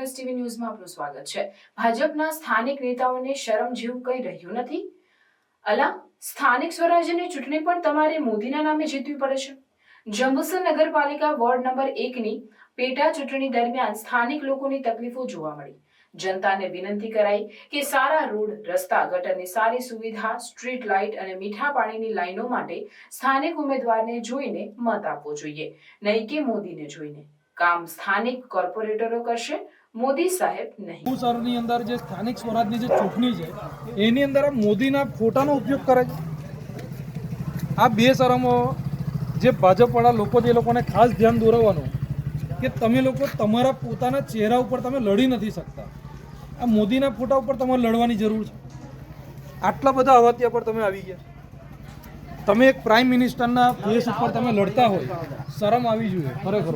TV ન્યૂઝમાં આપનું સ્વાગત છે. ભાજપના સ્થાનિક નેતાઓને શરમ જેવું રહ્યું નથી. અલા, સ્થાનિક સ્વરાજ્યની ચૂંટણી પણ તમારે મોદીના નામે જીતવી પડે છે. જંબુસર નગરપાલિકા વોર્ડ નંબર એકની પેટા ચૂંટણી દરમિયાન સ્થાનિક લોકોની તકલીફો જોવા મળી. જનતાને વિનંતી કરાઈ કે સારા રોડ, રસ્તા, ગટરની સારી સુવિધા, સ્ટ્રીટ લાઇટ અને મીઠા પાણીની લાઈનો માટે સ્થાનિક ઉમેદવારને જોઈને મત આપવો જોઈએ, નહીં કે મોદીને જોઈને. કામ સ્થાનિક કોર્પોરેટરો કરશે મોદી સાહેબ નહીં. શહેરની અંદર જે સ્થાનિક સ્વરાજની જે ચૂંટણી છે, એની અંદર આ મોદીના ફોટાનો ઉપયોગ કરે છે. આ બે શરમો જે ભાજપવાળા લોકો જે લોકોને ખાસ ધ્યાન દોરવવાનું કે તમે લોકો તમારા પોતાના ચહેરા ઉપર તમે લડી નથી શકતા. આ મોદીના ફોટા ઉપર તમારે લડવાની જરૂર છે. આટલા બધા અવાત્યા પર તમે આવી ગયા. તમે એક પ્રાઇમ મિનિસ્ટરના ફેસ ઉપર તમે લડતા હોય, શરમ આવી જોઈએ, ખરેખર.